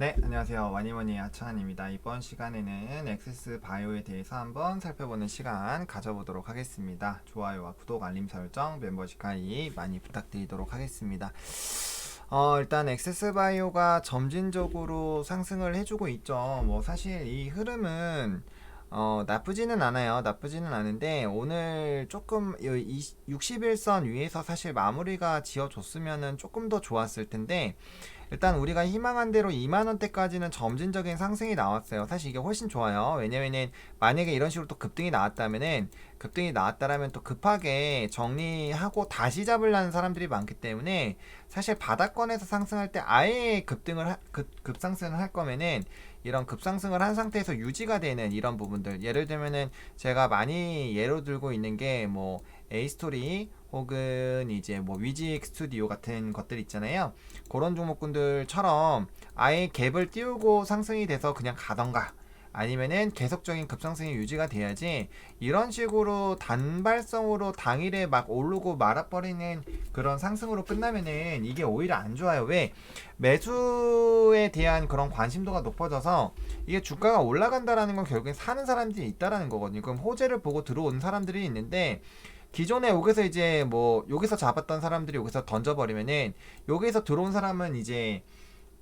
네, 안녕하세요. 와니머니 아차한입니다. 이번 시간에는 액세스 바이오에 대해서 한번 살펴보는 시간 가져보도록 하겠습니다. 좋아요와 구독, 알림 설정, 멤버십 가입 많이 부탁드리도록 하겠습니다. 어, 일단 액세스 바이오가 점진적으로 상승을 해주고 있죠. 뭐 사실 이 흐름은 어, 나쁘지는 않아요. 나쁘지는 않은데 오늘 조금 이 61선 위에서 사실 마무리가 지어줬으면은 조금 더 좋았을 텐데 일단 우리가 희망한 대로 2만 원대까지는 점진적인 상승이 나왔어요. 사실 이게 훨씬 좋아요. 왜냐면은 만약에 이런 식으로 또 급등이 나왔다면은 급등이 나왔다라면 또 급하게 정리하고 다시 잡으려는 사람들이 많기 때문에 사실 바닥권에서 상승할 때 아예 급등을 하, 급, 급상승을 할 거면은 이런 급상승을 한 상태에서 유지가 되는 이런 부분들. 예를 들면은 제가 많이 예로 들고 있는 게 뭐 에이스토리 혹은 이제 뭐 위직 스튜디오 같은 것들 있잖아요. 그런 종목군들처럼 아예 갭을 띄우고 상승이 돼서 그냥 가던가 아니면은 계속적인 급상승이 유지가 돼야지 이런 식으로 단발성으로 당일에 막 오르고 말아버리는 그런 상승으로 끝나면은 이게 오히려 안 좋아요. 왜? 매수에 대한 그런 관심도가 높아져서 이게 주가가 올라간다라는 건 결국엔 사는 사람들이 있다라는 거거든요. 그럼 호재를 보고 들어오는 사람들이 있는데 기존에 여기서 이제 뭐 여기서 잡았던 사람들이 여기서 던져버리면은 여기서 들어온 사람은 이제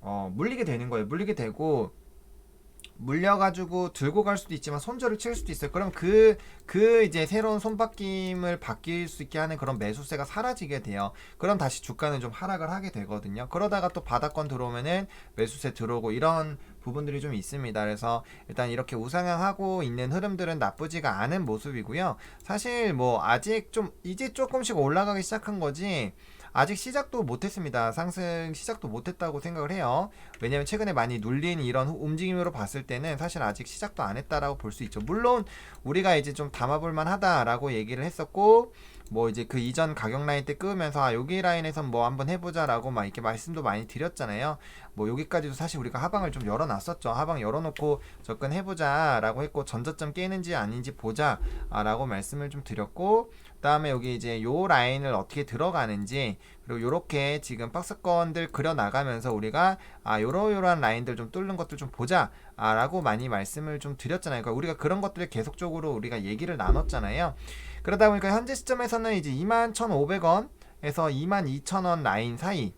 어 물리게 되는 거예요. 물리게 되고 물려가지고 들고 갈 수도 있지만 손절을 칠 수도 있어요. 그럼 그, 그 이제 새로운 손바뀜을 바뀔 수 있게 하는 그런 매수세가 사라지게 돼요. 그럼 다시 주가는 좀 하락을 하게 되거든요. 그러다가 또 바닥권 들어오면은 매수세 들어오고 이런 부분들이 좀 있습니다. 그래서 일단 이렇게 우상향하고 있는 흐름들은 나쁘지가 않은 모습이고요. 사실 뭐 아직 좀 이제 조금씩 올라가기 시작한 거지 아직 시작도 못했습니다. 상승 시작도 못했다고 생각을 해요. 왜냐면 최근에 많이 눌린 이런 움직임으로 봤을 때는 사실 아직 시작도 안 했다라고 볼 수 있죠. 물론 우리가 이제 좀 담아볼 만 하다라고 얘기를 했었고 뭐 이제 그 이전 가격 라인 때 끄면서 아 여기 라인에서 뭐 한번 해보자라고 막 이렇게 말씀도 많이 드렸잖아요. 뭐 여기까지도 사실 우리가 하방을 좀 열어놨었죠. 하방 열어놓고 접근해보자라고 했고 전저점 깨는지 아닌지 보자라고 말씀을 좀 드렸고 그다음에 여기 이제 요 라인을 어떻게 들어가는지 그리고 요렇게 지금 박스권들 그려 나가면서 우리가 아 요러요러한 라인들 좀 뚫는 것들 좀 보자 아 라고 많이 말씀을 좀 드렸잖아요. 그러니까 우리가 그런 것들을 계속적으로 우리가 얘기를 나눴잖아요. 그러다 보니까 현재 시점에서는 이제 21,500원에서 22,000원 라인 사이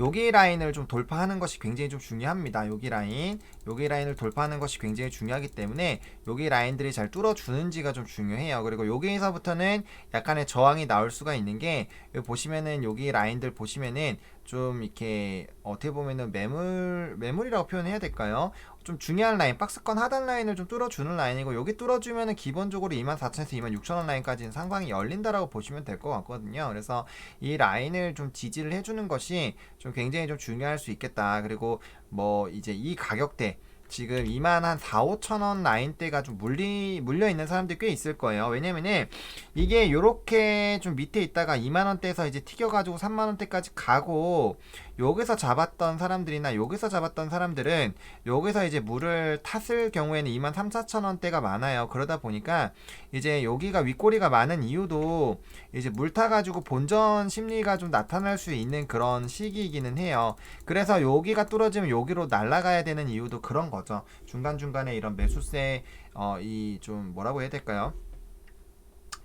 여기 라인을 좀 돌파하는 것이 굉장히 좀 중요합니다. 여기 라인, 여기 라인을 돌파하는 것이 굉장히 중요하기 때문에 여기 라인들이 잘 뚫어주는지가 좀 중요해요. 그리고 여기에서부터는 약간의 저항이 나올 수가 있는 게 여기 보시면은 여기 라인들 보시면은 좀 이렇게 어떻게 보면은 매물 매물이라고 표현해야 될까요? 좀 중요한 라인, 박스권 하단 라인을 좀 뚫어주는 라인이고 여기 뚫어주면은 기본적으로 24,000에서 26,000원 라인까지는 상방이 열린다라고 보시면 될 것 같거든요. 그래서 이 라인을 좀 지지를 해주는 것이 좀 굉장히 좀 중요할 수 있겠다. 그리고 뭐 이제 이 가격대 지금 2만 한 4, 5천 원 라인대가 좀 물리 물려 있는 사람들이 꽤 있을 거예요. 왜냐면은 이게 요렇게 좀 밑에 있다가 2만 원대에서 이제 튀겨 가지고 3만 원대까지 가고 여기서 잡았던 사람들이나 여기서 잡았던 사람들은 여기서 이제 물을 탔을 경우에는 2만 3, 4천 원대가 많아요. 그러다 보니까 이제 여기가 윗꼬리가 많은 이유도 이제 물 타 가지고 본전 심리가 좀 나타날 수 있는 그런 시기이기는 해요. 그래서 여기가 뚫어지면 여기로 날아가야 되는 이유도 그런 거 죠. 중간중간에 이런 매수세, 어, 이 좀 뭐라고 해야 될까요?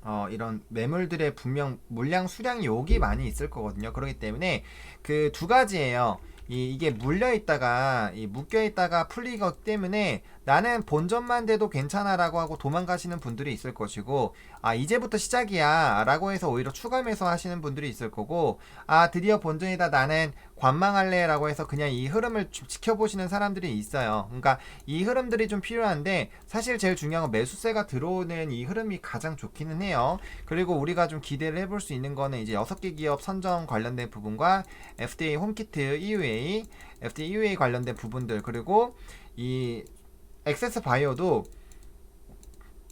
어, 이런 매물들의 분명 물량 수량이 여기 많이 있을 거거든요. 그렇기 때문에 그 두 가지예요. 이, 이게 물려 있다가 이 묶여 있다가 풀리기 때문에 나는 본전만 돼도 괜찮아라고 하고 도망가시는 분들이 있을 것이고 아 이제부터 시작이야라고 해서 오히려 매수 하시는 분들이 있을 거고 아 드디어 본전이다 나는 관망할래라고 해서 그냥 이 흐름을 지켜보시는 사람들이 있어요. 그러니까 이 흐름들이 좀 필요한데 사실 제일 중요한 건 매수세가 들어오는 이 흐름이 가장 좋기는 해요. 그리고 우리가 좀 기대를 해볼 수 있는 거는 이제 6개 기업 선정 관련된 부분과 FDA 홈키트 EUA, FDA EUA 관련된 부분들 그리고 이 액세스 바이오도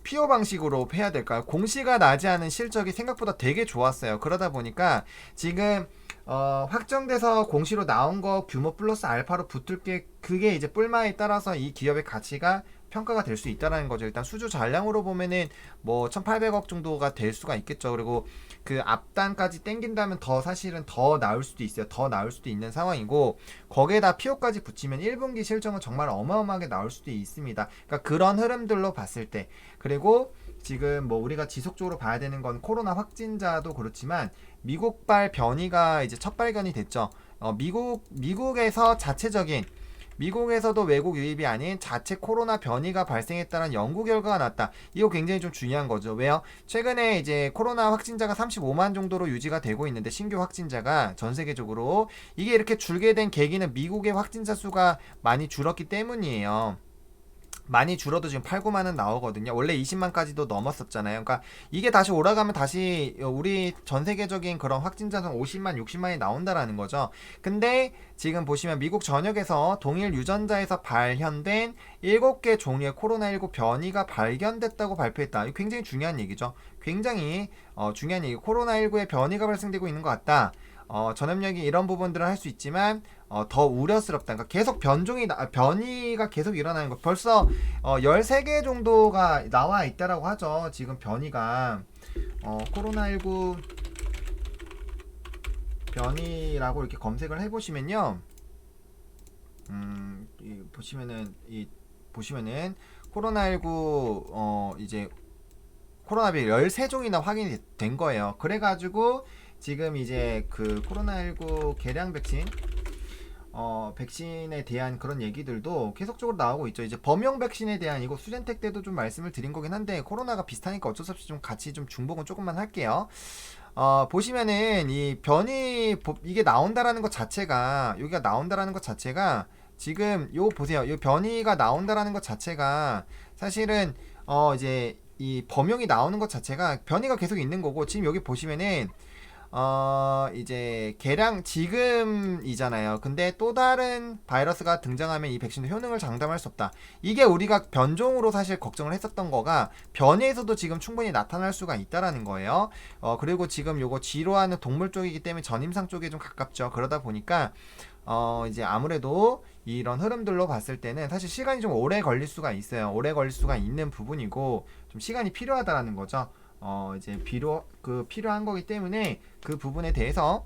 피오 방식으로 해야 될까요? 공시가 나지 않은 실적이 생각보다 되게 좋았어요. 그러다 보니까 지금 어, 확정돼서 공시로 나온 거 규모 플러스 알파로 붙을 게 그게 이제 뿔마에 따라서 이 기업의 가치가 평가가 될 수 있다라는 거죠. 일단 수주 잔량으로 보면은 뭐 1,800억 정도가 될 수가 있겠죠. 그리고 그 앞단까지 땡긴다면 더 사실은 더 나올 수도 있어요. 더 나올 수도 있는 상황이고 거기에다 피오까지 붙이면 1분기 실적은 정말 어마어마하게 나올 수도 있습니다. 그러니까 그런 흐름들로 봤을 때 그리고 지금 뭐 우리가 지속적으로 봐야 되는 건 코로나 확진자도 그렇지만 미국발 변이가 이제 첫 발견이 됐죠. 어, 미국 미국에서 자체적인 미국에서도 외국 유입이 아닌 자체 코로나 변이가 발생했다는 연구 결과가 났다. 이거 굉장히 좀 중요한 거죠. 왜요? 최근에 이제 코로나 확진자가 35만 정도로 유지가 되고 있는데 신규 확진자가 전 세계적으로 이게 이렇게 줄게 된 계기는 미국의 확진자 수가 많이 줄었기 때문이에요. 많이 줄어도 지금 8, 9만은 나오거든요. 원래 20만까지도 넘었었잖아요. 그러니까 이게 다시 올라가면 다시 우리 전 세계적인 그런 확진자는 50만, 60만이 나온다라는 거죠. 근데 지금 보시면 미국 전역에서 동일 유전자에서 발현된 7개 종류의 코로나19 변이가 발견됐다고 발표했다. 이거 굉장히 중요한 얘기죠. 굉장히 어, 중요한 얘기. 코로나19의 변이가 발생되고 있는 것 같다. 어, 전염력이 이런 부분들을 할수 있지만 어, 더 우려스럽다. 그러니까 계속 변종이 나, 변이가 계속 일어나는 거. 벌써 어, 13개 정도가 나와 있다라고 하죠. 지금 변이가 어, 코로나19 변이라고 이렇게 검색을 해 보시면요. 음, 이, 보시면은 이 보시면은 코로나19 어, 이제 코로나virus 13종이나 확인이 된 거예요. 그래 가지고 지금 이제 그 코로나19 개량 백신 어, 백신에 대한 그런 얘기들도 계속적으로 나오고 있죠. 이제 범용 백신에 대한 이거 수젠텍 때도 좀 말씀을 드린 거긴 한데 코로나가 비슷하니까 어쩔 수 없이 좀 같이 좀 중복은 조금만 할게요. 어, 보시면은 이 변이 이게 나온다라는 것 자체가 여기가 나온다라는 것 자체가 지금 요 보세요. 요 변이가 나온다라는 것 자체가 사실은 어 이제 이 범용이 나오는 것 자체가 변이가 계속 있는 거고 지금 여기 보시면은 어 이제 개량 지금이잖아요. 근데 또 다른 바이러스가 등장하면 이 백신의 효능을 장담할 수 없다. 이게 우리가 변종으로 사실 걱정을 했었던 거가 변이에서도 지금 충분히 나타날 수가 있다라는 거예요. 어 그리고 지금 요거 지로하는 동물 쪽이기 때문에 전임상 쪽에 좀 가깝죠. 그러다 보니까 어 이제 아무래도 이런 흐름들로 봤을 때는 사실 시간이 좀 오래 걸릴 수가 있어요. 오래 걸릴 수가 있는 부분이고 좀 시간이 필요하다라는 거죠. 어 이제 필요 그 필요한 거기 때문에 그 부분에 대해서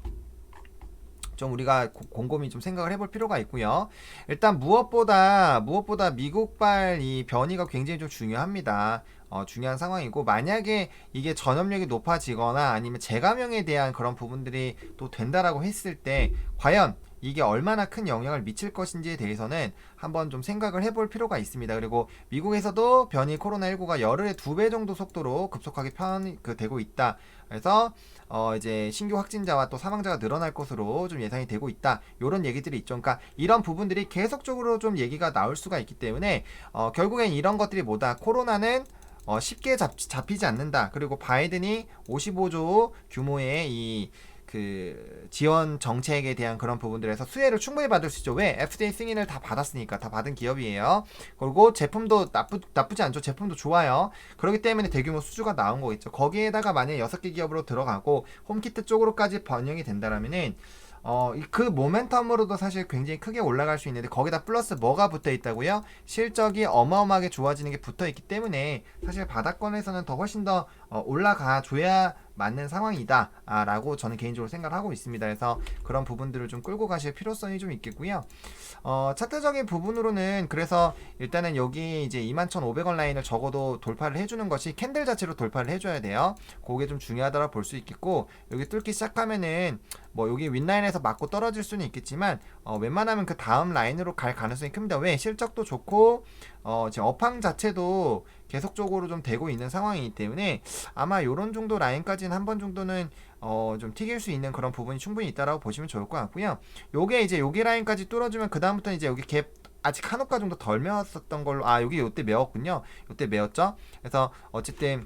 좀 우리가 고, 곰곰이 좀 생각을 해볼 필요가 있고요. 일단 무엇보다 무엇보다 미국발 이 변이가 굉장히 좀 중요합니다. 어, 중요한 상황이고 만약에 이게 전염력이 높아지거나 아니면 재감염에 대한 그런 부분들이 또 된다라고 했을 때 과연 이게 얼마나 큰 영향을 미칠 것인지에 대해서는 한번 좀 생각을 해볼 필요가 있습니다. 그리고 미국에서도 변이 코로나19가 열흘에 두 배 정도 속도로 급속하게 편, 그, 되고 있다. 그래서, 어, 이제 신규 확진자와 또 사망자가 늘어날 것으로 좀 예상이 되고 있다. 요런 얘기들이 있죠. 그러니까 이런 부분들이 계속적으로 좀 얘기가 나올 수가 있기 때문에, 어, 결국엔 이런 것들이 뭐다. 코로나는 어, 쉽게 잡, 잡히지 않는다. 그리고 바이든이 55조 규모의 이 그 지원 정책에 대한 그런 부분들에서 수혜를 충분히 받을 수 있죠. 왜? FDA 승인을 다 받았으니까 다 받은 기업이에요. 그리고 제품도 나쁘 나쁘지 않죠. 제품도 좋아요. 그렇기 때문에 대규모 수주가 나온 거겠죠. 거기에다가 만약 여섯 개 기업으로 들어가고 홈키트 쪽으로까지 번영이 된다라면은 어, 그 모멘텀으로도 사실 굉장히 크게 올라갈 수 있는데 거기다 플러스 뭐가 붙어 있다고요? 실적이 어마어마하게 좋아지는 게 붙어 있기 때문에 사실 바닥권에서는 더 훨씬 더 어, 올라가 줘야 맞는 상황이다 아, 라고 저는 개인적으로 생각을 하고 있습니다. 그래서 그런 부분들을 좀 끌고 가실 필요성이 좀 있겠고요. 어, 차트적인 부분으로는 그래서 일단은 여기 이제 21,500원 라인을 적어도 돌파를 해주는 것이 캔들 자체로 돌파를 해줘야 돼요. 그게 좀 중요하다고 볼 수 있겠고 여기 뚫기 시작하면은 뭐 여기 윗라인에서 맞고 떨어질 수는 있겠지만 어, 웬만하면 그 다음 라인으로 갈 가능성이 큽니다 왜 실적도 좋고 어, 지금 업황 자체도 계속적으로 좀 되고 있는 상황이기 때문에 아마 요런 정도 라인까지는 한 번 정도는 어, 좀 튀길 수 있는 그런 부분이 충분히 있다라고 보시면 좋을 것 같고요. 요게 이제 여기 라인까지 뚫어주면 그 다음부터 이제 여기 갭 아직 한 호가 정도 덜 메웠었던 걸로 아 여기 요때 메웠군요. 요때 메웠죠. 그래서 어쨌든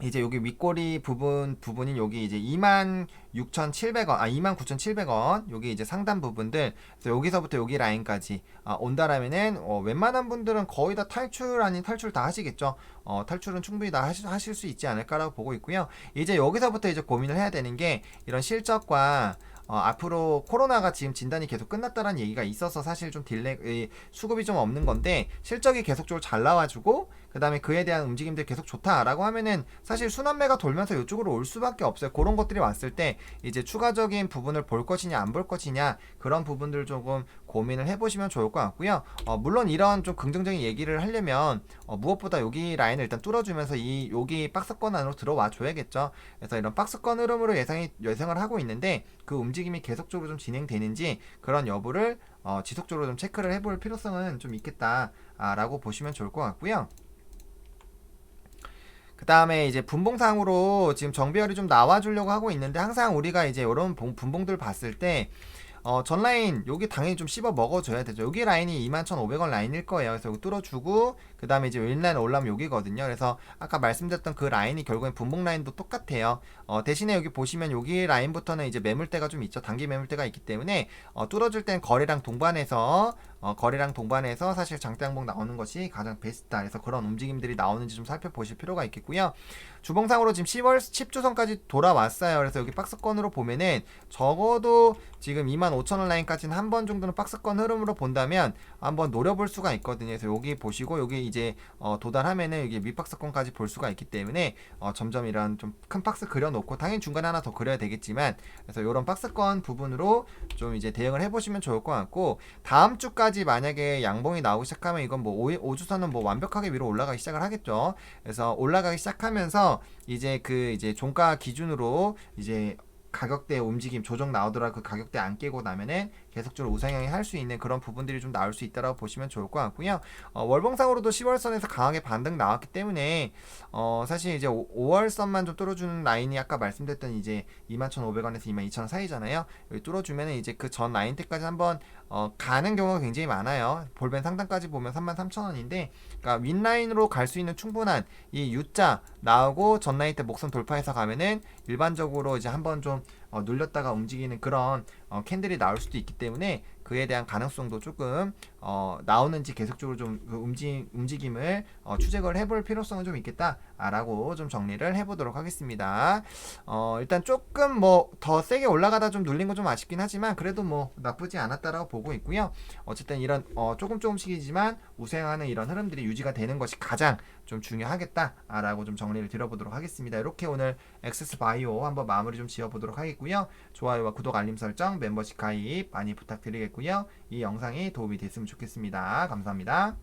이제 여기 윗꼬리 부분 부분인 여기 이제 26,700원 아 29,700원 여기 이제 상단 부분들. 그래서 여기서부터 여기 라인까지 아, 온다라면은 어, 웬만한 분들은 거의 다 탈출 아닌 탈출 다 하시겠죠. 어, 탈출은 충분히 다 하실, 하실 수 있지 않을까라고 보고 있고요. 이제 여기서부터 이제 고민을 해야 되는 게 이런 실적과 어, 앞으로 코로나가 지금 진단이 계속 끝났다라는 얘기가 있어서 사실 좀 딜레 이 수급이 좀 없는 건데 실적이 계속적으로 잘 나와주고 그 다음에 그에 대한 움직임들이 계속 좋다라고 하면은 사실 순환매가 돌면서 이쪽으로 올 수밖에 없어요. 그런 것들이 왔을 때 이제 추가적인 부분을 볼 것이냐 안 볼 것이냐 그런 부분들 조금 고민을 해보시면 좋을 것 같고요. 어, 물론 이런 좀 긍정적인 얘기를 하려면 어, 무엇보다 여기 라인을 일단 뚫어주면서 이 여기 박스권 안으로 들어와 줘야겠죠. 그래서 이런 박스권 흐름으로 예상이 예상을 하고 있는데 그 움직임이 계속적으로 좀 진행되는지 그런 여부를 어, 지속적으로 좀 체크를 해볼 필요성은 좀 있겠다라고 보시면 좋을 것 같고요. 그 다음에 이제 분봉상으로 지금 정비열이 좀 나와주려고 하고 있는데 항상 우리가 이제 이런 봉- 분봉들 봤을 때 어, 전 라인 여기 당연히 좀 씹어 먹어줘야 되죠. 여기 라인이 21,500원 라인일 거예요. 그래서 뚫어주고 그 다음에 이제 윈라인 올라오면 여기거든요. 그래서 아까 말씀드렸던 그 라인이 결국엔 분봉 라인도 똑같아요. 어, 대신에 여기 보시면 여기 라인부터는 이제 매물대가 좀 있죠. 단기 매물대가 있기 때문에 어, 뚫어줄 땐 거래량 동반해서 어, 거래량 동반해서 사실 장대항복 나오는 것이 가장 베스트다. 그래서 그런 움직임들이 나오는지 좀 살펴보실 필요가 있겠고요. 주봉상으로 지금 10월 10주선까지 돌아왔어요. 그래서 여기 박스권으로 보면은 적어도 지금 25,000원 라인까지는 한 번 정도는 박스권 흐름으로 본다면 한번 노려볼 수가 있거든요. 그래서 여기 보시고 여기 이제 어, 도달하면은 여기 밑박스권까지 볼 수가 있기 때문에 어, 점점 이런 좀 큰 박스 그려놓고 당연히 중간에 하나 더 그려야 되겠지만 그래서 이런 박스권 부분으로 좀 이제 대응을 해보시면 좋을 것 같고 다음 주까지 만약에 양봉이 나오기 시작하면 이건 뭐 5, 주선은 뭐 완벽하게 위로 올라가기 시작을 하겠죠. 그래서 올라가기 시작하면서 이제 그 이제 종가 기준으로 이제 가격대 움직임 조정 나오더라 그 가격대 안 깨고 나면은 계속적으로 우상향이 할 수 있는 그런 부분들이 좀 나올 수 있다라고 보시면 좋을 것 같고요. 어, 월봉상으로도 10월선에서 강하게 반등 나왔기 때문에 어, 사실 이제 5, 월선만좀 뚫어주는 라인이 아까 말씀드렸던 이제 21,500원에서 22,000원 사이잖아요. 여기 뚫어주면은 이제 그 전 라인 때까지 한번 어, 가는 경우가 굉장히 많아요. 볼벤 상단까지 보면 33,000원인데, 그러니까 윗라인으로 갈 수 있는 충분한 이 U자 나오고 전 라인 때 목선 돌파해서 가면은 일반적으로 이제 한번 좀 어, 눌렸다가 움직이는 그런 어, 캔들이 나올 수도 있기 때문에 그에 대한 가능성도 조금 어, 나오는지 계속적으로 좀그 움직, 움직임을 어, 추적을 해볼 필요성은 좀 있겠다라고 좀 정리를 해보도록 하겠습니다. 어, 일단 조금 뭐 더 세게 올라가다 좀 눌린 건 좀 아쉽긴 하지만 그래도 뭐 나쁘지 않았다라고 보고 있고요. 어쨌든 이런 어, 조금 조금씩이지만 우상하는 이런 흐름들이 유지가 되는 것이 가장 좀 중요하겠다라고 좀 정리를 드려보도록 하겠습니다. 이렇게 오늘 엑세스 바이오 한번 마무리 좀 지어보도록 하겠고요. 좋아요와 구독 알림 설정 멤버십 가입 많이 부탁드리겠고요. 이 영상이 도움이 됐으면 좋겠습니다. 감사합니다.